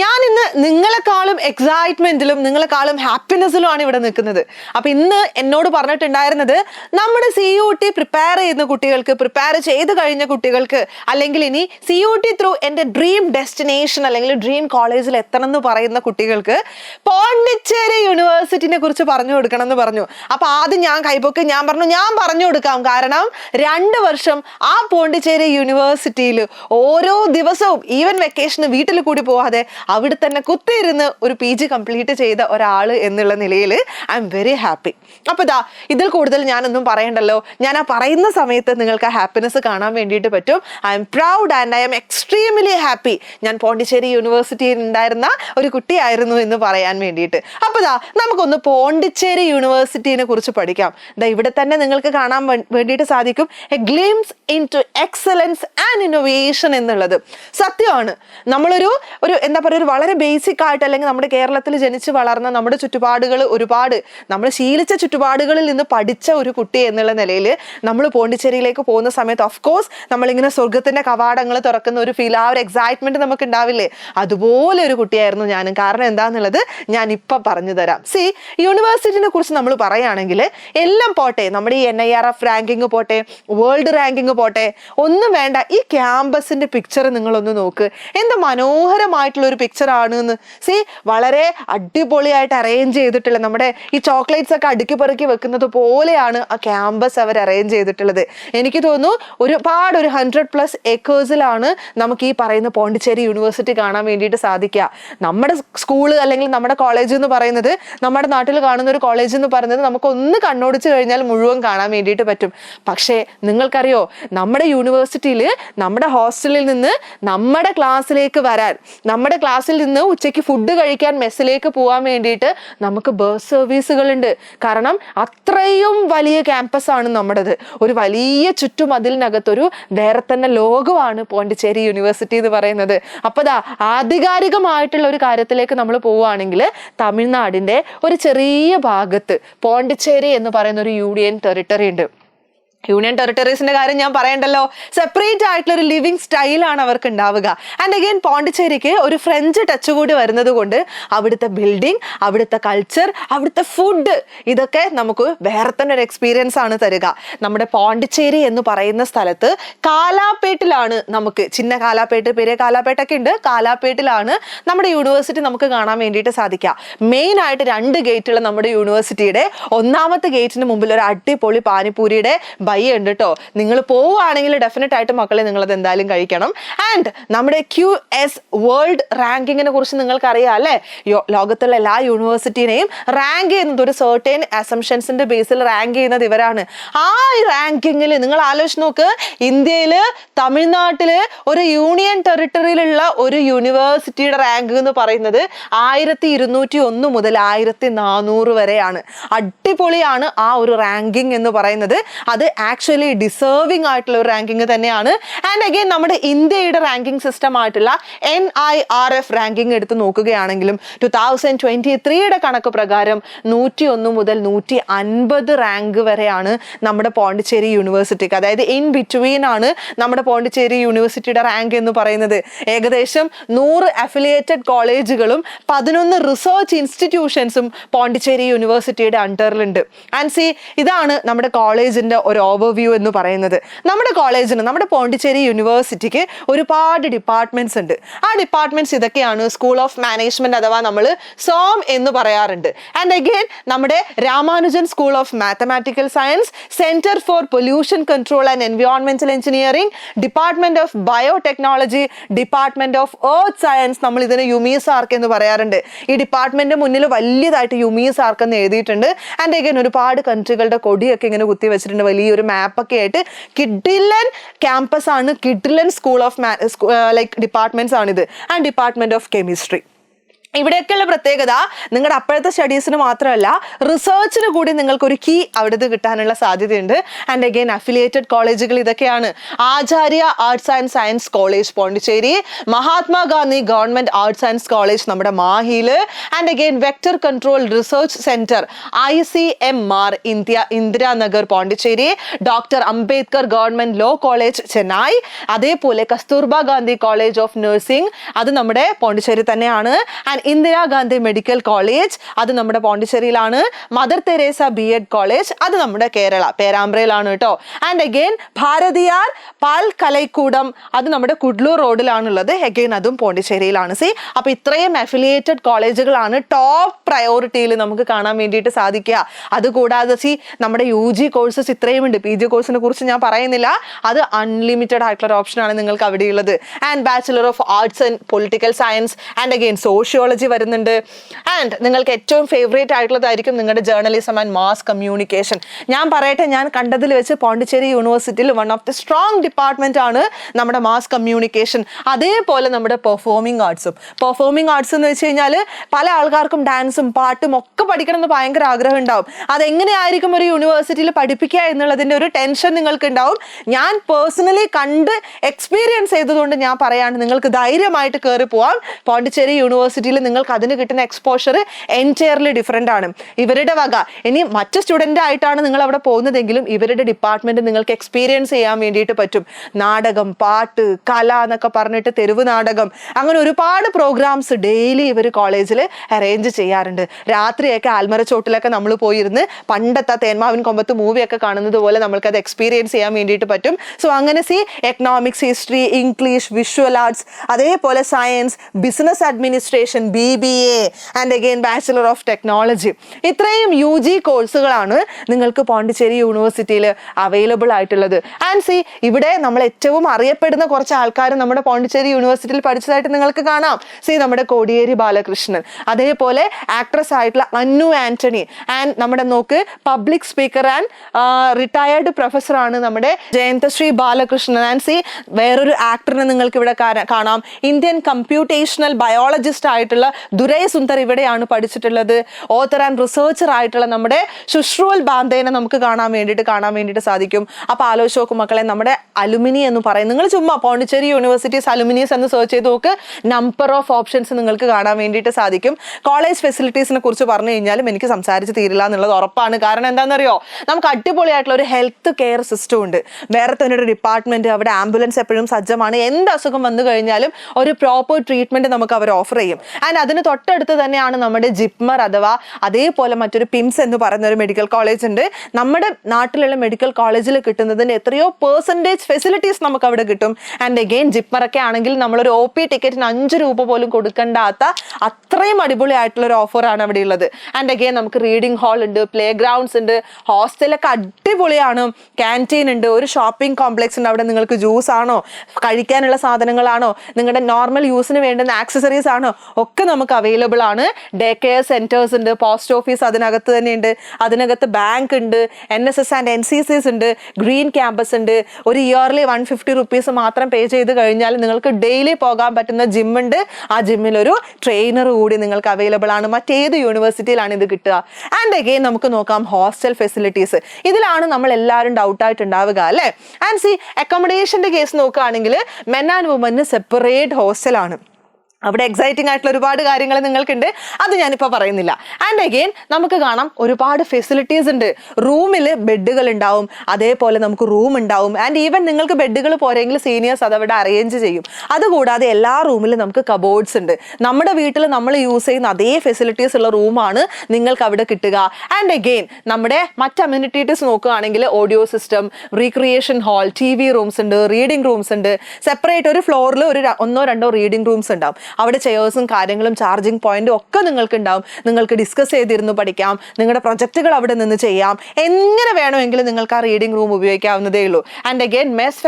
ഞാൻ ഇന്ന് നിങ്ങളെക്കാളും എക്സൈറ്റ്മെന്റിലും നിങ്ങളെക്കാളും ഹാപ്പിനെസ്സിലും ആണ് ഇവിടെ നിൽക്കുന്നത്. അപ്പൊ ഇന്ന് എന്നോട് പറഞ്ഞിട്ടുണ്ടായിരുന്നത് നമ്മുടെ സി യു ടി പ്രിപ്പയർ ചെയ്യുന്ന കുട്ടികൾക്ക് പ്രിപ്പയർ ചെയ്ത് കഴിഞ്ഞ കുട്ടികൾക്ക് അല്ലെങ്കിൽ ഇനി സി യു ടി ത്രൂ എന്റെ ഡ്രീം ഡെസ്റ്റിനേഷൻ അല്ലെങ്കിൽ ഡ്രീം കോളേജിൽ എത്തണം എന്ന് പറയുന്ന കുട്ടികൾക്ക് പോണ്ടിച്ചേരി യൂണിവേഴ്സിറ്റിനെ കുറിച്ച് പറഞ്ഞു കൊടുക്കണം എന്ന് പറഞ്ഞു. അപ്പൊ ആദ്യം ഞാൻ കൈപ്പൊക്കി ഞാൻ പറഞ്ഞു ഞാൻ പറഞ്ഞു കൊടുക്കാം. കാരണം രണ്ട് വർഷം ആ പോണ്ടിച്ചേരി യൂണിവേഴ്സിറ്റിയിൽ ഓരോ ദിവസവും ഈവൻ വെക്കേഷന് വീട്ടിൽ കൂടി പോവാതെ അവിടെ തന്നെ കുത്തിയിരുന്ന് ഒരു പി ജി കംപ്ലീറ്റ് ചെയ്ത ഒരാൾ എന്നുള്ള നിലയിൽ ഐ എം വെരി ഹാപ്പി അപ്പോൾ ഇതാ ഇതിൽ കൂടുതൽ ഞാനൊന്നും പറയണ്ടല്ലോ. ഞാൻ ആ പറയുന്ന സമയത്ത് നിങ്ങൾക്ക് ആ ഹാപ്പിനെസ് കാണാൻ വേണ്ടിയിട്ട് പറ്റും. I'm proud and I'm extremely happy ഞാൻ പോണ്ടിച്ചേരി യൂണിവേഴ്സിറ്റിയിൽ ഉണ്ടായിരുന്ന ഒരു കുട്ടിയായിരുന്നു എന്ന് പറയാൻ വേണ്ടിയിട്ട്. അപ്പോൾ ഇതാ നമുക്കൊന്ന് പോണ്ടിച്ചേരി യൂണിവേഴ്സിറ്റിനെ കുറിച്ച് പഠിക്കാം. ദാ ഇവിടെ തന്നെ നിങ്ങൾക്ക് കാണാൻ വേണ്ടിയിട്ട് സാധിക്കും. A glimpse into excellence and innovation എന്നുള്ളത്. സത്യമാണ്. നമ്മളൊരു ഒരു എന്താ പറയുക ഒരു വളരെ ബേസിക് ആയിട്ട് അല്ലെങ്കിൽ നമ്മുടെ കേരളത്തിൽ ജനിച്ച് വളർന്ന നമ്മുടെ ചുറ്റുപാടുകൾ ഒരുപാട് നമ്മൾ ശീലിച്ച ചുറ്റുപാടുകളിൽ നിന്ന് പഠിച്ച ഒരു കുട്ടി എന്നുള്ള നിലയിൽ നമ്മൾ പോണ്ടിച്ചേരിയിലേക്ക് പോകുന്ന സമയത്ത് ഓഫ് കോഴ്സ് നമ്മളിങ്ങനെ സ്വർഗത്തിന്റെ കവാടങ്ങൾ തുറക്കുന്ന ഒരു ഫീൽ ആ ഒരു എക്സൈറ്റ്മെന്റ് നമുക്ക് ഉണ്ടാവില്ലേ അതുപോലെ ഒരു കുട്ടിയായിരുന്നു ഞാനും. കാരണം എന്താന്നുള്ളത് ഞാൻ ഇപ്പം പറഞ്ഞു തരാം. സി യൂണിവേഴ്സിറ്റിനെ കുറിച്ച് നമ്മൾ പറയുകയാണെങ്കിൽ എല്ലാം പോട്ടെ നമ്മുടെ ഈ N I R F ranking പോട്ടെ വേൾഡ് റാങ്കിങ് പോട്ടെ ഒന്നും വേണ്ട ഈ ക്യാമ്പസിന്റെ പിക്ചർ നിങ്ങളൊന്ന് നോക്ക്. എന്ത് മനോഹരമായിട്ടുള്ള ഒരു പിക്ചർ ആണ് എന്ന് സി വളരെ അടിപൊളിയായിട്ട് അറേഞ്ച് ചെയ്തിട്ടുള്ള നമ്മുടെ ഈ ചോക്ലേറ്റ്സ് ഒക്കെ അടുക്കി പെറുക്കി വെക്കുന്നത് പോലെയാണ് ആ ക്യാമ്പസ് അവർ അറേഞ്ച് ചെയ്തിട്ടുള്ളത്. എനിക്ക് തോന്നുന്നു ഒരുപാട് ഒരു ഹൺഡ്രഡ് പ്ലസ് ഏക്കേഴ്സിലാണ് നമുക്ക് ഈ പറയുന്ന പോണ്ടിച്ചേരി യൂണിവേഴ്സിറ്റി കാണാൻ വേണ്ടിയിട്ട് സാധിക്കുക. നമ്മുടെ സ്കൂൾ അല്ലെങ്കിൽ നമ്മുടെ കോളേജ് എന്ന് പറയുന്നത് നമ്മുടെ നാട്ടിൽ കാണുന്ന ഒരു കോളേജ് എന്ന് പറയുന്നത് നമുക്ക് ഒന്ന് കണ്ണോടിച്ച് കഴിഞ്ഞാൽ മുഴുവൻ കാണാൻ വേണ്ടിയിട്ട് പറ്റും. പക്ഷേ നിങ്ങൾക്കറിയോ നമ്മുടെ യൂണിവേഴ്സിറ്റിയിൽ നമ്മുടെ ഹോസ്റ്റലിൽ നിന്ന് നമ്മുടെ ക്ലാസ്സിലേക്ക് വരാൻ നമ്മുടെ ക്ലാസ്സിൽ നിന്ന് ഉച്ചയ്ക്ക് ഫുഡ് കഴിക്കാൻ മെസ്സിലേക്ക് പോകാൻ വേണ്ടിയിട്ട് നമുക്ക് ബസ് സർവീസുകളുണ്ട് കാരണം അത്രയും വലിയ ക്യാമ്പസ് ആണ് നമ്മുടേത്. ഒരു വലിയ ചുറ്റുമതിലിനകത്തൊരു വേറെ തന്നെ ലോകമാണ് പോണ്ടിച്ചേരി യൂണിവേഴ്സിറ്റി എന്ന് പറയുന്നത്. അപ്പോൾ ദാ ആധികാരികമായിട്ടുള്ള ഒരു കാര്യത്തിലേക്ക് നമ്മൾ പോവുകയാണെങ്കിൽ തമിഴ്നാടിന്റെ ഒരു ചെറിയ ഭാഗത്ത് പോണ്ടിച്ചേരി എന്ന് പറയുന്ന ഒരു യൂണിയൻ ടെറിട്ടറി ഉണ്ട്. യൂണിയൻ ടെറിട്ടറീസിന്റെ കാര്യം ഞാൻ പറയണ്ടല്ലോ. സെപ്പറേറ്റ് ആയിട്ടുള്ള ഒരു ലിവിങ് സ്റ്റൈലാണ് അവർക്ക് ഉണ്ടാവുക. ആൻഡ് അഗെയിൻ പോണ്ടിച്ചേരിക്ക് ഒരു ഫ്രഞ്ച് ടച്ച് കൂടി വരുന്നത് കൊണ്ട് അവിടുത്തെ ബിൽഡിംഗ് അവിടുത്തെ കൾച്ചർ അവിടുത്തെ ഫുഡ് ഇതൊക്കെ നമുക്ക് വേറെ തന്നെ ഒരു എക്സ്പീരിയൻസ് ആണ് തരിക. നമ്മുടെ പോണ്ടിച്ചേരി എന്ന് പറയുന്ന സ്ഥലത്ത് കാലാപ്പേട്ടിലാണ് നമുക്ക് ചിന്ന കാലാപ്പേട്ട് പെരിയ കാലാപ്പേട്ടൊക്കെ ഉണ്ട്. കാലാപ്പേട്ടിലാണ് നമ്മുടെ യൂണിവേഴ്സിറ്റി നമുക്ക് കാണാൻ വേണ്ടിയിട്ട് സാധിക്കുക. മെയിൻ ആയിട്ട് രണ്ട് ഗേറ്റുള്ള നമ്മുടെ യൂണിവേഴ്സിറ്റിയുടെ ഒന്നാമത്തെ ഗേറ്റിന് മുമ്പിൽ ഒരു അടിപൊളി പാനിപ്പൂരിയുടെ ഉണ്ട് കേട്ടോ നിങ്ങൾ പോവുകയാണെങ്കിൽ ഡെഫിനറ്റ് ആയിട്ട് മക്കളെ നിങ്ങളത് എന്തായാലും കഴിക്കണം. ആൻഡ് നമ്മുടെ ക്യു എസ് വേൾഡ് റാങ്കിങ്ങിനെ കുറിച്ച് നിങ്ങൾക്ക് അറിയാം അല്ലേ ലോകത്തുള്ള എല്ലാ യൂണിവേഴ്സിറ്റിനെയും റാങ്ക് ചെയ്യുന്നത് ഒരു സെർട്ടേൺ അസംഷൻസിന്റെ ബേസിൽ റാങ്ക് ചെയ്യുന്നത് ഇവരാണ്. ആ റാങ്കിങ്ങിൽ നിങ്ങൾ ആലോചിച്ച് നോക്ക്. ഇന്ത്യയിൽ തമിഴ്നാട്ടിൽ ഒരു യൂണിയൻ ടെറിട്ടറിയിലുള്ള ഒരു യൂണിവേഴ്സിറ്റിയുടെ റാങ്ക് എന്ന് പറയുന്നത് ആയിരത്തി ഇരുന്നൂറ്റി ഒന്ന് മുതൽ ആയിരത്തി നാനൂറ് വരെയാണ്. അടിപൊളിയാണ് ആ ഒരു റാങ്കിങ് എന്ന് പറയുന്നത്. അത് ആക്ച്വലി ഡിസേർവിംഗ് ആയിട്ടുള്ള ഒരു റാങ്കിങ് തന്നെയാണ്. ആൻഡ് അഗെയിൻ നമ്മുടെ ഇന്ത്യയുടെ റാങ്കിങ് സിസ്റ്റം ആയിട്ടുള്ള N I R F ranking എടുത്ത് നോക്കുകയാണെങ്കിലും ടു തൗസൻഡ് ട്വന്റി ത്രീയുടെ കണക്ക് പ്രകാരം നൂറ്റി ഒന്ന് മുതൽ നൂറ്റി അൻപത് റാങ്ക് വരെയാണ് നമ്മുടെ പോണ്ടിച്ചേരി യൂണിവേഴ്സിറ്റിക്ക് അതായത് ഇൻ ബിറ്റ്വീൻ ആണ് നമ്മുടെ പോണ്ടിച്ചേരി യൂണിവേഴ്സിറ്റിയുടെ റാങ്ക് എന്ന് പറയുന്നത്. ഏകദേശം നൂറ് അഫിലിയേറ്റഡ് കോളേജുകളും പതിനൊന്ന് റിസർച്ച് ഇൻസ്റ്റിറ്റ്യൂഷൻസും പോണ്ടിച്ചേരി യൂണിവേഴ്സിറ്റിയുടെ അണ്ടറിലുണ്ട് ആൻഡ് സി ഇതാണ് നമ്മുടെ കോളേജിന്റെ ഒരു ഓവർവ്യൂ എന്ന് പറയുന്നത്. നമ്മുടെ കോളേജിന് നമ്മുടെ പോണ്ടിച്ചേരി യൂണിവേഴ്സിറ്റിക്ക് ഒരുപാട് ഡിപ്പാർട്ട്മെന്റ്സ് ഉണ്ട്. ആ ഡിപ്പാർട്ട്മെന്റ്സ് ഇതൊക്കെയാണ് സ്കൂൾ ഓഫ് മാനേജ്മെന്റ് അഥവാ നമ്മൾ സോം എന്ന് പറയാറുണ്ട്. ആൻഡ് അഗെയിൻ നമ്മുടെ Ramanujan school of mathematical science centre for pollution control and എൻവയോൺമെന്റൽ engineering department of biotechnology department of earth science നമ്മൾ ഇതിന് യുമീസ് ആർക്ക് എന്ന് പറയാറുണ്ട്. ഈ ഡിപ്പാർട്ട്മെന്റ് മുന്നിൽ വലിയതായിട്ട് യുമീസ് ആർക്ക് എന്ന് എഴുതിയിട്ടുണ്ട്. ആൻഡ് അഗൈൻ ഒരുപാട് കൺട്രികളുടെ കൊടിയൊക്കെ ഇങ്ങനെ കുത്തി വെച്ചിട്ടുണ്ട് വലിയൊരു മാപ്പൊക്കെ ആയിട്ട് കിഡിലൻ ക്യാമ്പസ് ആണ്. കിഡിലൻ സ്കൂൾ ഓഫ് ലൈക്ക് ഡിപ്പാർട്ട്മെന്റ്സ് ആണിത്. ആൻഡ് ഡിപ്പാർട്ട്മെന്റ് ഓഫ് കെമിസ്ട്രി ഇവിടെയൊക്കെയുള്ള പ്രത്യേകത നിങ്ങളുടെ അപ്പോഴത്തെ സ്റ്റഡീസിന് മാത്രമല്ല റിസർച്ചിന് കൂടി നിങ്ങൾക്ക് ഒരു കീ അവിടുന്ന് കിട്ടാനുള്ള സാധ്യതയുണ്ട്. ആൻഡ് അഗെയിൻ അഫിലിയേറ്റഡ് കോളേജുകൾ ഇതൊക്കെയാണ്. Acharya arts and science college Pondicherry. Mahatma Gandhi government arts and college നമ്മുടെ മാഹിയിൽ. And again vector control research centre I C M R India Indiranagar Pondicherry. Doctor Ambedkar government law college Chennai. അതേപോലെ Kasturba Gandhi college of nursing അത് നമ്മുടെ പോണ്ടിച്ചേരി തന്നെയാണ്. And Indira Gandhi medical college അത് നമ്മുടെ പോണ്ടിച്ചേരിയിലാണ്. Mother Teresa B Ed college അത് നമ്മുടെ കേരള പേരാമ്പ്രയിലാണ് കേട്ടോ. And again Bharathiar പാൽ കലൈക്കൂടം അത് നമ്മുടെ കുഡ്ലൂർ റോഡിലാണുള്ളത്. അഗെയിൻ അതും പോണ്ടിച്ചേരിയിലാണ്. സി അപ്പൊ ഇത്രയും അഫിലിയേറ്റഡ് കോളേജുകളാണ് ടോപ്പ് പ്രയോറിറ്റിയിൽ നമുക്ക് കാണാൻ വേണ്ടിയിട്ട് സാധിക്കുക. അതുകൂടാതെ സി നമ്മുടെ യു ജി കോഴ്സസ് ഇത്രയും ഉണ്ട് പി ജി കോഴ്സിനെ കുറിച്ച് ഞാൻ പറയുന്നില്ല. അത് അൺലിമിറ്റഡ് ആയിട്ടുള്ള ഓപ്ഷനാണ് നിങ്ങൾക്ക് അവിടെയുള്ളത്. And bachelor of arts and political science and again sociology വരുന്നുണ്ട്. ആൻഡ് നിങ്ങൾക്ക് ഏറ്റവും ഫേവറേറ്റ് ആയിട്ടുള്ളതായിരിക്കും നിങ്ങളുടെ ജേർണലിസം ആൻഡ് മാസ് കമ്മ്യൂണിക്കേഷൻ ഞാൻ പറയട്ടെ ഞാൻ കണ്ടതിൽ വെച്ച് പോണ്ടിച്ചേരി യൂണിവേഴ്സിറ്റിയിൽ one of the strong department ആണ് നമ്മുടെ മാസ് കമ്മ്യൂണിക്കേഷൻ അതേപോലെ നമ്മുടെ പെർഫോമിംഗ് ആർട്സും പെർഫോമിംഗ് ആർട്സ് എന്ന് വെച്ച് കഴിഞ്ഞാൽ പല ആൾക്കാർക്കും ഡാൻസും പാട്ടും ഒക്കെ പഠിക്കണം എന്ന് ഭയങ്കര ആഗ്രഹം ഉണ്ടാവും. അതെങ്ങനെയായിരിക്കും ഒരു യൂണിവേഴ്സിറ്റിയിൽ പഠിപ്പിക്കുക എന്നുള്ളതിന്റെ ഒരു ടെൻഷൻ നിങ്ങൾക്ക് ഉണ്ടാവും. ഞാൻ പേഴ്സണലി കണ്ട് എക്സ്പീരിയൻസ് ചെയ്തതുകൊണ്ട് ഞാൻ പറയാണ് നിങ്ങൾക്ക് ധൈര്യമായിട്ട് കയറി പോവാം. പോണ്ടിച്ചേരി യൂണിവേഴ്സിറ്റിയിൽ നിങ്ങൾക്ക് അതിന് കിട്ടുന്ന എക്സ്പോഷർ എന്റയർലി ഡിഫറെന്റ് ആണ്. ഇവരുടെ വക. ഇനി മറ്റ് സ്റ്റുഡന്റ് ആയിട്ടാണ് നിങ്ങൾ അവിടെ പോകുന്നതെങ്കിലും ഇവരുടെ ഡിപ്പാർട്ട്മെന്റ് നിങ്ങൾക്ക് എക്സ്പീരിയൻസ് ചെയ്യാൻ വേണ്ടിയിട്ട് പറ്റും. നാടകം പാട്ട് കല എന്നൊക്കെ പറഞ്ഞിട്ട് തെരുവ് നാടകം. അങ്ങനെ ഒരുപാട് പ്രോഗ്രാംസ് ഡെയിലി ഇവർ കോളേജിൽ അറേഞ്ച് ചെയ്യാറുണ്ട്. രാത്രിയൊക്കെ ആൽമര ചോട്ടിലൊക്കെ നമ്മൾ പോയിരുന്ന് പണ്ടത്തെ തേന്മാവിൻ കൊമ്പത്ത് മൂവിയൊക്കെ കാണുന്നത് പോലെ നമ്മൾക്ക് അത് എക്സ്പീരിയൻസ് ചെയ്യാൻ വേണ്ടിയിട്ട് പറ്റും. സോ അങ്ങനെ C economics history English visual arts അതേപോലെ science business administration B B A and again bachelor of technology ഇത്രയും യു ജി കോഴ്സുകളാണ് നിങ്ങൾക്ക് പോണ്ടിച്ചേരി യൂണിവേഴ്സിറ്റിയിൽ അവൈലബിൾ ആയിട്ടുള്ളത്. ആൻഡ് സി ഇവിടെ നമ്മൾ ഏറ്റവും അറിയപ്പെടുന്ന കുറച്ച് ആൾക്കാർ നമ്മുടെ പോണ്ടിച്ചേരി യൂണിവേഴ്സിറ്റിയിൽ പഠിച്ചതായിട്ട് നിങ്ങൾക്ക് കാണാം. സി നമ്മുടെ കോടിയേരി ബാലകൃഷ്ണൻ. അതേപോലെ ആക്ട്രസ് ആയിട്ടുള്ള അന്നു ആന്റണി. ആൻഡ് നമ്മുടെ നോക്ക് പബ്ലിക് സ്പീക്കർ ആൻഡ് റിട്ടയർഡ് പ്രൊഫസറാണ് നമ്മുടെ ജയന്തശ്രീ ബാലകൃഷ്ണൻ. ആൻഡ് സി വേറൊരു ആക്ടറിനെ നിങ്ങൾക്ക് ഇവിടെ കാണാം. ഇന്ത്യൻ കമ്പ്യൂട്ടേഷണൽ ബയോളജിസ്റ്റ് ആയിട്ടുള്ള ദുരൈ സുന്ദർ ഇവിടെയാണ് പഠിച്ചിട്ടുള്ളത്. ഓത്തർ ആൻഡ് റിസർച്ചർ ആയിട്ടുള്ള നമ്മുടെ ശുശ്രൂൽ ബാന്തേനെ നമുക്ക് കാണാൻ വേണ്ടിയിട്ട് കാണാൻ വേണ്ടിയിട്ട് സാധിക്കും. അപ്പോൾ ആലോചിച്ച് മക്കളെ നമ്മുടെ അലുമിനി എന്ന് പറയും. നിങ്ങൾ ചുമ്മാ പോണ്ടിച്ചേരി യൂണിവേഴ്സിറ്റീസ് അലുമിനീസ് എന്ന് സെർച്ച് ചെയ്ത് നോക്ക്. നമ്പർ ഓഫ് ഓപ്ഷൻസ് നിങ്ങൾക്ക് കാണാൻ വേണ്ടിയിട്ട് സാധിക്കും. കോളേജ് ഫെസിലിറ്റീസിനെ കുറിച്ച് പറഞ്ഞു കഴിഞ്ഞാലും എനിക്ക് സംസാരിച്ച് തീരില്ല എന്നുള്ളത് ഉറപ്പാണ്. കാരണം എന്താണെന്നറിയോ? നമുക്ക് അടിപൊളിയായിട്ടുള്ള ഒരു ഹെൽത്ത് കെയർ സിസ്റ്റം ഉണ്ട്. വേറെ തന്നെ ഒരു ഡിപ്പാർട്ട്മെന്റ് അവിടെ ആംബുലൻസ് എപ്പോഴും സജ്ജമാണ്. എന്ത് അസുഖം വന്നു കഴിഞ്ഞാലും ഒരു പ്രോപ്പർ ട്രീറ്റ്മെന്റ് നമുക്ക് അവർ ഓഫർ ചെയ്യും. അതിന് തൊട്ടടുത്ത് തന്നെയാണ് നമ്മുടെ ജിപ്മർ അഥവാ അതേപോലെ മറ്റൊരു പിംസ് എന്ന് പറയുന്ന ഒരു മെഡിക്കൽ കോളേജ് ഉണ്ട്. നമ്മുടെ നാട്ടിലുള്ള മെഡിക്കൽ കോളേജിൽ കിട്ടുന്നതിന് എത്രയോ പേഴ്സന്റേജ് ഫെസിലിറ്റീസ് നമുക്ക് അവിടെ കിട്ടും. ആൻഡ് അഗെയിൻ ജിപ്മർ ഒക്കെ ആണെങ്കിൽ നമ്മളൊരു ഒ പി ടിക്കറ്റിന് അഞ്ച് രൂപ പോലും കൊടുക്കേണ്ടാത്ത അത്രയും അടിപൊളിയായിട്ടുള്ള ഒരു ഓഫറാണ് അവിടെ ഉള്ളത്. ആൻഡ് അഗെയിൻ നമുക്ക് റീഡിംഗ് ഹാൾ ഉണ്ട് പ്ലേ ഗ്രൗണ്ട്സ് ഉണ്ട് ഹോസ്റ്റലൊക്കെ അടിപൊളിയാണ്. ക്യാന്റീൻ ഉണ്ട് ഒരു ഷോപ്പിംഗ് കോംപ്ലക്സ് ഉണ്ട്. അവിടെ നിങ്ങൾക്ക് ജ്യൂസ് ആണോ? കഴിക്കാനുള്ള സാധനങ്ങളാണോ? നിങ്ങളുടെ നോർമൽ യൂസിന് വേണ്ടുന്ന ആക്സസറീസ് ആണോ? ഒക്കെ നമുക്ക് അവൈലബിൾ ആണ്. ഡേ കെയർ സെന്റേഴ്സ് ഉണ്ട് പോസ്റ്റ് ഓഫീസ് അതിനകത്ത് തന്നെ ഉണ്ട് അതിനകത്ത് ബാങ്ക് ഉണ്ട് N S S and N C C ഉണ്ട് ഗ്രീൻ ക്യാമ്പസ് ഉണ്ട്. ഒരു ഇയർലി വൺ ഫിഫ്റ്റി റുപ്പീസ് മാത്രം പേ ചെയ്ത് കഴിഞ്ഞാൽ നിങ്ങൾക്ക് ഡെയിലി പോകാൻ പറ്റുന്ന ജിം ഉണ്ട്. ആ ജിമ്മിൽ ഒരു ട്രെയിനർ കൂടി നിങ്ങൾക്ക് അവൈലബിൾ ആണ്. മറ്റേത് യൂണിവേഴ്സിറ്റിയിലാണ് ഇത് കിട്ടുക. ആൻഡ് അഗെയിൻ നമുക്ക് നോക്കാം ഹോസ്റ്റൽ ഫെസിലിറ്റീസ് ഇതിലാണ് നമ്മൾ എല്ലാവരും ഡൗട്ട് ആയിട്ട് ഉണ്ടാവുക അല്ലേ ആൻഡ് സി അക്കോമഡേഷന്റെ കേസ് നോക്കുകയാണെങ്കിൽ മെൻ ആൻഡ് വുമന് സെപ്പറേറ്റ് ഹോസ്റ്റലാണ് അവിടെ എക്സൈറ്റിംഗ് ആയിട്ടുള്ള ഒരുപാട് കാര്യങ്ങൾ നിങ്ങൾക്കുണ്ട്. അത് ഞാനിപ്പോൾ പറയുന്നില്ല. ആൻഡ് അഗെയിൻ നമുക്ക് കാണാം ഒരുപാട് ഫെസിലിറ്റീസ് ഉണ്ട്. റൂമിൽ ബെഡുകൾ ഉണ്ടാവും. അതേപോലെ നമുക്ക് റൂം ഉണ്ടാവും. ആൻഡ് ഈവൻ നിങ്ങൾക്ക് ബെഡുകൾ പോരെങ്കിൽ സീനിയേഴ്സ് അതവിടെ അറേഞ്ച് ചെയ്യും. അതുകൂടാതെ എല്ലാ റൂമിലും നമുക്ക് കബോർഡ്സ് ഉണ്ട്. നമ്മുടെ വീട്ടിൽ നമ്മൾ യൂസ് ചെയ്യുന്ന അതേ ഫെസിലിറ്റീസ് ഉള്ള റൂമാണ് നിങ്ങൾക്ക് അവിടെ കിട്ടുക. ആൻഡ് അഗെയിൻ നമ്മുടെ മറ്റ് അമ്യൂണിറ്റീസ് നോക്കുകയാണെങ്കിൽ audio system recreation hall T V rooms ഉണ്ട് റീഡിംഗ് റൂംസ് ഉണ്ട്. സെപ്പറേറ്റ് ഒരു ഫ്ലോറിൽ ഒരു ഒന്നോ രണ്ടോ റീഡിംഗ് റൂംസ് ഉണ്ടാവും. അവിടെ ചെയേഴ്സും കാര്യങ്ങളും ചാർജിങ് പോയിന്റും ഒക്കെ നിങ്ങൾക്ക് ഉണ്ടാവും നിങ്ങൾക്ക് ഡിസ്കസ് ചെയ്തിരുന്നു പഠിക്കാം. നിങ്ങളുടെ പ്രൊജക്റ്റുകൾ അവിടെ നിന്ന് ചെയ്യാം. എങ്ങനെ വേണമെങ്കിലും നിങ്ങൾക്ക് ആ റീഡിംഗ് റൂം ഉപയോഗിക്കാവുന്നതേ ഉള്ളൂ. ആൻഡ് അഗെയിൻ മെസ്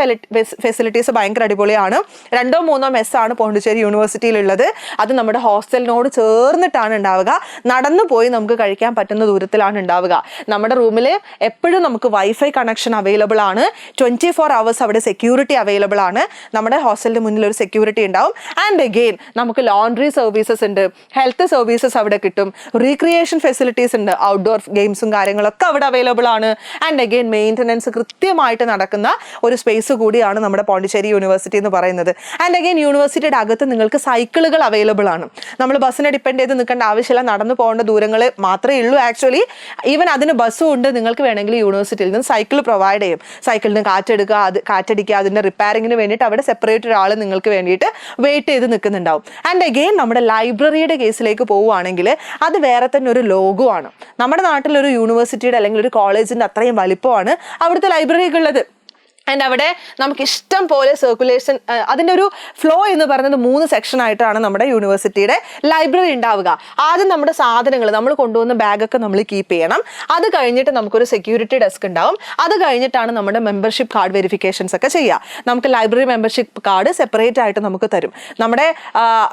ഫെസിലിറ്റീസ് ഭയങ്കര അടിപൊളിയാണ്. രണ്ടോ മൂന്നോ മെസ് ആണ് പോണ്ടിച്ചേരി യൂണിവേഴ്സിറ്റിയിലുള്ളത് അത് നമ്മുടെ ഹോസ്റ്റലിനോട് ചേർന്നിട്ടാണ് ഉണ്ടാവുക. നടന്നു പോയി നമുക്ക് കഴിക്കാൻ പറ്റുന്ന ദൂരത്തിലാണ് ഉണ്ടാവുക. നമ്മുടെ റൂമിൽ എപ്പോഴും നമുക്ക് വൈഫൈ കണക്ഷൻ അവൈലബിൾ ആണ്. ട്വന്റി ഫോർ അവേഴ്സ് അവിടെ സെക്യൂരിറ്റി അവൈലബിൾ ആണ്. നമ്മുടെ ഹോസ്റ്റലിന് മുന്നിൽ ഒരു സെക്യൂരിറ്റി ഉണ്ടാവും. ആൻഡ് അഗെയിൻ നമുക്ക് ലോണ്ടറി സർവീസസ് ഉണ്ട് ഹെൽത്ത് സർവീസസ് അവിടെ കിട്ടും റീക്രിയേഷൻ ഫെസിലിറ്റീസ് ഉണ്ട് ഔട്ട്ഡോർ ഗെയിംസും കാര്യങ്ങളൊക്കെ അവിടെ അവൈലബിൾ ആണ്. ആൻഡ് അഗെയിൻ മെയിന്റനൻസ് കൃത്യമായിട്ട് നടക്കുന്ന ഒരു സ്പേസ് കൂടിയാണ് നമ്മുടെ പോണ്ടിച്ചേരി യൂണിവേഴ്സിറ്റി എന്ന് പറയുന്നത്. ആൻഡ് അഗെയിൻ യൂണിവേഴ്സിറ്റിയുടെ അകത്ത് നിങ്ങൾക്ക് സൈക്കിളുകൾ അവൈലബിൾ ആണ്. നമ്മൾ ബസ്സിനെ ഡിപ്പെൻഡ് ചെയ്ത് നിൽക്കേണ്ട ആവശ്യമില്ല നടന്നു പോകേണ്ട ദൂരങ്ങൾ മാത്രമേ ഉള്ളൂ. ആക്ച്വലി ഈവൻ അതിന് ബസ്സും ഉണ്ട്. നിങ്ങൾക്ക് വേണമെങ്കിൽ യൂണിവേഴ്സിറ്റിയിൽ നിന്ന് സൈക്കിൾ പ്രൊവൈഡ് ചെയ്യും. സൈക്കിളിന് കാറ്റെടുക്കുക അത് കാറ്റടിക്കുക അതിന്റെ റിപ്പയറിങ്ങിന് വേണ്ടിയിട്ട് അവിടെ സെപ്പറേറ്റ് ഒരാൾ നിങ്ങൾക്ക് വേണ്ടിയിട്ട് വെയിറ്റ് ചെയ്ത് നിൽക്കുന്നുണ്ടാവും. ആൻഡ് അഗെയിൻ നമ്മുടെ ലൈബ്രറിയുടെ കേസിലേക്ക് പോവുകയാണെങ്കിൽ അത് വേറെ തന്നെ ഒരു ലോഗോ ആണ് നമ്മുടെ നാട്ടിലൊരു യൂണിവേഴ്സിറ്റിയുടെ അല്ലെങ്കിൽ ഒരു കോളേജിന്റെ അത്രയും വലിപ്പമാണ് അവിടുത്തെ ലൈബ്രറിയൊക്കെ ഉള്ളത്. ആൻഡ് അവിടെ നമുക്ക് ഇഷ്ടം പോലെ സർക്കുലേഷൻ അതിന്റെ ഒരു ഫ്ലോ എന്ന് പറയുന്നത് മൂന്ന് സെക്ഷൻ ആയിട്ടാണ് നമ്മുടെ യൂണിവേഴ്സിറ്റിയുടെ ലൈബ്രറി ഉണ്ടാവുക. ആദ്യം നമ്മുടെ സാധനങ്ങൾ നമ്മൾ കൊണ്ടുവന്ന ബാഗൊക്കെ നമ്മൾ കീപ്പ് ചെയ്യണം. അത് കഴിഞ്ഞിട്ട് നമുക്കൊരു സെക്യൂരിറ്റി ഡെസ്ക് ഉണ്ടാവും. അത് കഴിഞ്ഞിട്ടാണ് നമ്മുടെ മെമ്പർഷിപ്പ് കാർഡ് വെരിഫിക്കേഷൻസ് ഒക്കെ ചെയ്യുക. നമുക്ക് ലൈബ്രറി മെമ്പർഷിപ്പ് കാർഡ് സെപ്പറേറ്റ് ആയിട്ട് നമുക്ക് തരും. നമ്മുടെ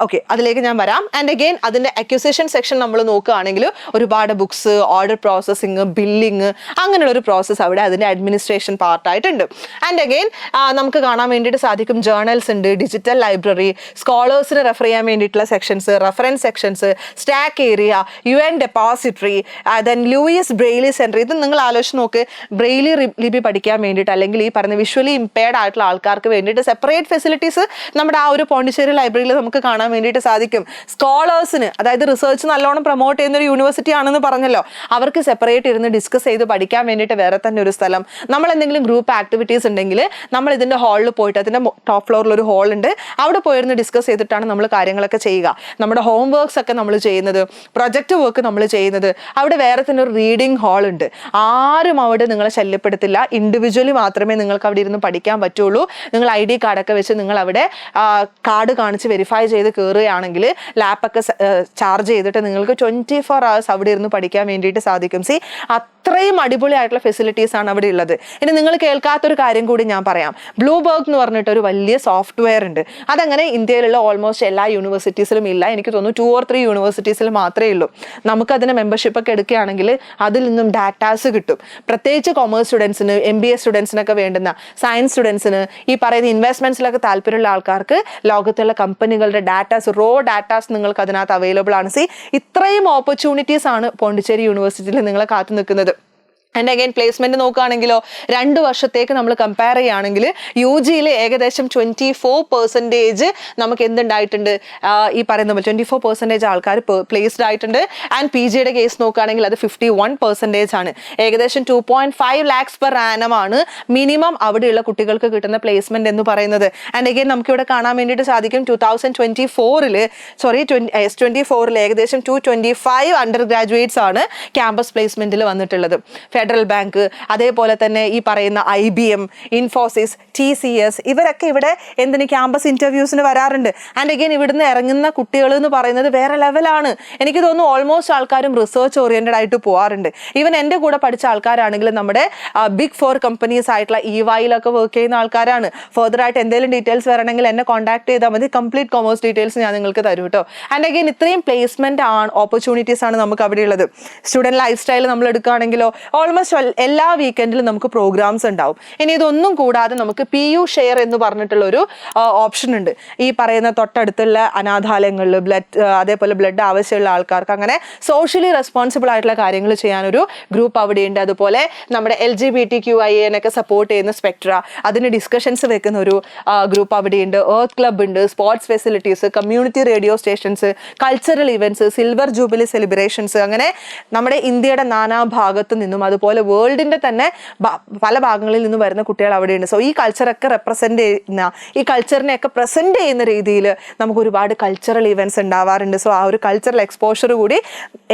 ഓക്കെ അതിലേക്ക് ഞാൻ വരാം. ആൻഡ് അഗെയിൻ അതിന്റെ അക്യൂസേഷൻ സെക്ഷൻ നമ്മൾ നോക്കുകയാണെങ്കിൽ ഒരുപാട് ബുക്സ് ഓർഡർ പ്രോസസ്സിങ് ബില്ലിങ് അങ്ങനെയുള്ള ഒരു പ്രോസസ്സ് അവിടെ അതിന്റെ അഡ്മിനിസ്ട്രേഷൻ പാർട്ടായിട്ടുണ്ട് ആൻഡ് അഗെയിൻ നമുക്ക് കാണാൻ വേണ്ടിയിട്ട് സാധിക്കും ജേർണൽസ് ഉണ്ട് ഡിജിറ്റൽ ലൈബ്രറി സ്കോളേഴ്സിന് റെഫർ ചെയ്യാൻ വേണ്ടിയിട്ടുള്ള sections reference sections stack area U N depository then Louis Braille centre ഇത് നിങ്ങൾ ആലോചിച്ച് നോക്ക് ബ്രെയിലി ലിപി പഠിക്കാൻ വേണ്ടിയിട്ട് അല്ലെങ്കിൽ ഈ പറഞ്ഞ വിഷ്വലി ഇമ്പയർഡ് ആയിട്ടുള്ള ആൾക്കാർക്ക് വേണ്ടിയിട്ട് സെപ്പറേറ്റ് ഫെസിലിറ്റീസ് നമ്മുടെ ആ ഒരു പോണ്ടിച്ചേരി ലൈബ്രറിയിൽ നമുക്ക് കാണാൻ വേണ്ടിയിട്ട് സാധിക്കും. സ്കോളേഴ്സിന് അതായത് റിസർച്ച് നല്ലോണം പ്രൊമോട്ട് ചെയ്യുന്ന ഒരു യൂണിവേഴ്സിറ്റി ആണെന്ന് പറഞ്ഞല്ലോ അവർക്ക് സെപ്പറേറ്റ് ഇരുന്ന് ഡിസ്കസ് ചെയ്ത് പഠിക്കാൻ വേണ്ടിയിട്ട് വേറെ തന്നെ ഒരു സ്ഥലം. നമ്മൾ എന്തെങ്കിലും ഗ്രൂപ്പ് ആക്ടിവിറ്റീസ് ഉണ്ടെങ്കിൽ നമ്മൾ ഇതിന്റെ ഹാളിൽ പോയിട്ട് അതിന്റെ ടോപ്പ് ഫ്ലോറിൽ ഒരു ഹാൾ ഉണ്ട്. അവിടെ പോയിരുന്ന് ഡിസ്കസ് ചെയ്തിട്ടാണ് നമ്മൾ കാര്യങ്ങളൊക്കെ ചെയ്യുക. നമ്മുടെ ഹോം വർക്ക്സ് ഒക്കെ നമ്മൾ ചെയ്യുന്നത് പ്രൊജക്റ്റ് വർക്ക് നമ്മൾ ചെയ്യുന്നത്. അവിടെ വേറെ തന്നെ ഒരു റീഡിംഗ് ഹാൾ ഉണ്ട്. ആരും അവിടെ നിങ്ങളെ ശല്യപ്പെടുത്തില്ല. ഇൻഡിവിജ്വലി മാത്രമേ നിങ്ങൾക്ക് അവിടെ ഇരുന്ന് പഠിക്കാൻ പറ്റുള്ളൂ. നിങ്ങൾ ഐ ഡി കാർഡൊക്കെ വെച്ച് നിങ്ങൾ അവിടെ കാർഡ് കാണിച്ച് വെരിഫൈ ചെയ്ത് കയറുകയാണെങ്കിൽ ലാപ്പൊക്കെ ചാർജ് ചെയ്തിട്ട് നിങ്ങൾക്ക് ട്വന്റി ഫോർ അവേഴ്സ് അവിടെ ഇരുന്ന് പഠിക്കാൻ വേണ്ടിയിട്ട് സാധിക്കും. സി അത്രയും അടിപൊളിയായിട്ടുള്ള ഫെസിലിറ്റീസ് ആണ് അവിടെ ഉള്ളത്. ഇനി നിങ്ങൾ കേൾക്കാത്തൊരു കാര്യം കൂടി ഞാൻ പറയാം. ബ്ലൂബേർഗ് എന്ന് പറഞ്ഞിട്ട് ഒരു വലിയ സോഫ്റ്റ്വെയർ ഉണ്ട്. അതങ്ങനെ ഇന്ത്യയിലുള്ള ഓൾമോസ്റ്റ് എല്ലാ യൂണിവേഴ്സിറ്റീസിലും ഇല്ല. എനിക്ക് തോന്നുന്നു ടു ഓർ ത്രീ യൂണിവേഴ്സിറ്റീസിൽ മാത്രമേ ഉള്ളൂ. നമുക്കതിന് മെമ്പർഷിപ്പ് ഒക്കെ എടുക്കുകയാണെങ്കിൽ അതിൽ നിന്നും ഡാറ്റാസ് കിട്ടും. പ്രത്യേകിച്ച് കൊമേഴ്സ് സ്റ്റുഡൻസിന് എം ബി എ സ്റ്റുഡൻസിനൊക്കെ വേണ്ടുന്ന സയൻസ് സ്റ്റുഡൻസിന് ഈ പറയുന്ന ഇൻവെസ്റ്റ്മെന്റ്സിലൊക്കെ താല്പര്യമുള്ള ആൾക്കാർക്ക് ലോകത്തുള്ള കമ്പനികളുടെ ഡാറ്റാസ് റോ ഡാറ്റാസ് നിങ്ങൾക്ക് അതിനകത്ത് അവൈലബിൾ ആണ്. സി ഇത്രയും ഓപ്പർച്യൂണിറ്റീസ് ആണ് പോണ്ടിച്ചേരി യൂണിവേഴ്സിറ്റിയിൽ നിങ്ങളെ കാത്തു നിൽക്കുന്നത്. ആൻഡ് അഗൈൻ പ്ലേസ്മെന്റ് നോക്കുകയാണെങ്കിലോ രണ്ട് വർഷത്തേക്ക് നമ്മൾ കമ്പയർ ചെയ്യുകയാണെങ്കിൽ യു ജിയിൽ ഏകദേശം ട്വന്റി ഫോർ പെർസെന്റേജ് നമുക്ക് എന്തുണ്ടായിട്ടുണ്ട്? ഈ പറയുന്ന പോലെ ട്വന്റി ഫോർ പെർസെന്റേജ് ആൾക്കാർ പ്ലേസ്ഡ് ആയിട്ടുണ്ട്. ആൻഡ് പി ജിയുടെ കേസ് നോക്കുകയാണെങ്കിൽ അത് ഫിഫ്റ്റി വൺ പെർസെന്റേജ് ആണ്. ഏകദേശം two point five lakhs per ആനമാണ് minimum അവിടെയുള്ള കുട്ടികൾക്ക് കിട്ടുന്ന പ്ലേസ്മെന്റ് എന്ന് പറയുന്നത്. ആൻഡ് അഗൈൻ നമുക്കിവിടെ കാണാൻ വേണ്ടിയിട്ട് സാധിക്കും ടു തൗസൻഡ് ട്വന്റി ഫോറിൽ സോറി എസ് ട്വന്റി ഫോറിൽ ഏകദേശം two twenty five under graduates ആണ് ക്യാമ്പസ് പ്ലേസ്മെന്റിൽ വന്നിട്ടുള്ളത്. ഫെഡറൽ ബാങ്ക് അതേപോലെ തന്നെ ഈ പറയുന്ന I B M Infosys T C S ഇവരൊക്കെ ഇവിടെ എന്തിന് ക്യാമ്പസ് ഇന്റർവ്യൂസിന് വരാറുണ്ട്. ആൻഡ് അഗെയിൻ ഇവിടുന്ന് ഇറങ്ങുന്ന കുട്ടികൾ എന്ന് പറയുന്നത് വേറെ ലെവലാണ് എനിക്ക് തോന്നുന്നു ഓൾമോസ്റ്റ് ആൾക്കാരും റിസർച്ച് ഓറിയന്റഡ് ആയിട്ട് പോകാറുണ്ട് ഈവൻ എന്റെ കൂടെ പഠിച്ച ആൾക്കാരാണെങ്കിലും നമ്മുടെ ബിഗ് ഫോർ കമ്പനീസ് ആയിട്ടുള്ള ഇ വൈയിലൊക്കെ വർക്ക് ചെയ്യുന്ന ആൾക്കാരാണ്. ഫർദർ ആയിട്ട് എന്തെങ്കിലും ഡീറ്റെയിൽസ് വരണമെങ്കിൽ എന്നെ കോൺടാക്ട് ചെയ്താൽ മതി. കംപ്ലീറ്റ് കോമേഴ്സ് ഡീറ്റെയിൽസ് ഞാൻ നിങ്ങൾക്ക് തരും കേട്ടോ ആൻഡ് അഗെയിൻ ഇത്രയും പ്ലേസ്മെന്റ് ആണ് ഓപ്പർച്യൂണിറ്റീസ് ആണ് നമുക്ക് അവിടെ ഉള്ളത് സ്റ്റുഡന്റ് ലൈഫ് സ്റ്റൈൽ നമ്മൾ എടുക്കുകയാണെങ്കിലോ ഓൾമോസ്റ്റ് എല്ലാ വീക്കെൻഡിലും നമുക്ക് പ്രോഗ്രാംസ് ഉണ്ടാവും. ഇനി ഇതൊന്നും കൂടാതെ നമുക്ക് പി യു ഷെയർ എന്ന് പറഞ്ഞിട്ടുള്ള ഒരു ഓപ്ഷൻ ഉണ്ട്. ഈ പറയുന്ന തൊട്ടടുത്തുള്ള അനാഥാലയങ്ങളിൽ ബ്ലഡ് അതേപോലെ ബ്ലഡ് ആവശ്യമുള്ള ആൾക്കാർക്ക് അങ്ങനെ സോഷ്യലി റെസ്പോൺസിബിൾ ആയിട്ടുള്ള കാര്യങ്ങൾ ചെയ്യാനൊരു ഗ്രൂപ്പ് അവിടെയുണ്ട്. അതുപോലെ നമ്മുടെ L G B T Q I എന്നൊക്കെ സപ്പോർട്ട് ചെയ്യുന്ന സ്പെക്ട്ര അതിന് ഡിസ്കഷൻസ് വെക്കുന്ന ഒരു ഗ്രൂപ്പ് അവിടെയുണ്ട്. ഏർത്ത് ക്ലബ് ഉണ്ട് sports facilities community radio stations cultural events silver jubilee celebrations അങ്ങനെ നമ്മുടെ ഇന്ത്യയുടെ നാനാ ഭാഗത്തു നിന്നും അതുപോലെ വേൾഡിന്റെ തന്നെ പല ഭാഗങ്ങളിൽ നിന്ന് വരുന്ന കുട്ടികൾ അവിടെയുണ്ട്. സോ ഈ കൾച്ചറൊക്കെ റെപ്രസെന്റ് ചെയ്യുന്ന ഈ കൾച്ചറിനെയൊക്കെ പ്രസന്റ് ചെയ്യുന്ന രീതിയിൽ നമുക്ക് ഒരുപാട് കൾച്ചറൽ ഇവന്റ്സ് ഉണ്ടാവാറുണ്ട്. സോ ആ ഒരു കൾച്ചറൽ എക്സ്പോഷർ കൂടി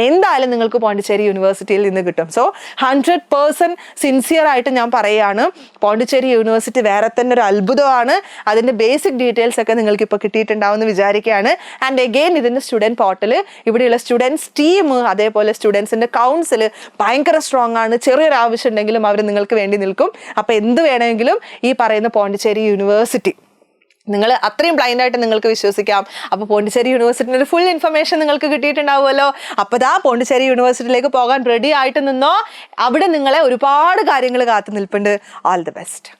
എന്തായാലും നിങ്ങൾക്ക് പോണ്ടിച്ചേരി യൂണിവേഴ്സിറ്റിയിൽ നിന്ന് കിട്ടും. സോ ഹൺഡ്രഡ് പേഴ്സന്റ് സിൻസിയർ ആയിട്ട് ഞാൻ പറയുകയാണ്. പോണ്ടിച്ചേരി യൂണിവേഴ്സിറ്റി വേറെ തന്നെ ഒരു അത്ഭുതമാണ്. അതിന്റെ ബേസിക് ഡീറ്റെയിൽസ് ഒക്കെ നിങ്ങൾക്ക് ഇപ്പോൾ കിട്ടിയിട്ടുണ്ടാവും എന്ന് വിചാരിക്കുകയാണ്. ആൻഡ് എഗെയിൻ ഇതിന്റെ സ്റ്റുഡന്റ് പോർട്ടൽ ഇവിടെയുള്ള സ്റ്റുഡൻസ് ടീം അതേപോലെ സ്റ്റുഡൻസിന്റെ കൗൺസിൽ ഭയങ്കര സ്ട്രോങ് ആണ്. ചെറിയൊരു ആവശ്യം ഉണ്ടെങ്കിലും അവർ നിങ്ങൾക്ക് വേണ്ടി നിൽക്കും. അപ്പോൾ എന്ത് വേണമെങ്കിലും ഈ പറയുന്ന പോണ്ടിച്ചേരി യൂണിവേഴ്സിറ്റി നിങ്ങൾ അത്രയും ബ്ലൈൻഡ് ആയിട്ട് നിങ്ങൾക്ക് വിശ്വസിക്കാം. അപ്പോൾ പോണ്ടിച്ചേരി യൂണിവേഴ്സിറ്റിന്റെ ഫുൾ ഇൻഫർമേഷൻ നിങ്ങൾക്ക് കിട്ടിയിട്ടുണ്ടാവുമല്ലോ. അപ്പോൾ ദാ പോണ്ടിച്ചേരി യൂണിവേഴ്സിറ്റിയിലേക്ക് പോകാൻ റെഡി ആയിട്ട് നിന്നോ. അവിടെ നിങ്ങളെ ഒരുപാട് കാര്യങ്ങൾ കാത്തു നിൽപ്പുണ്ട്. All the best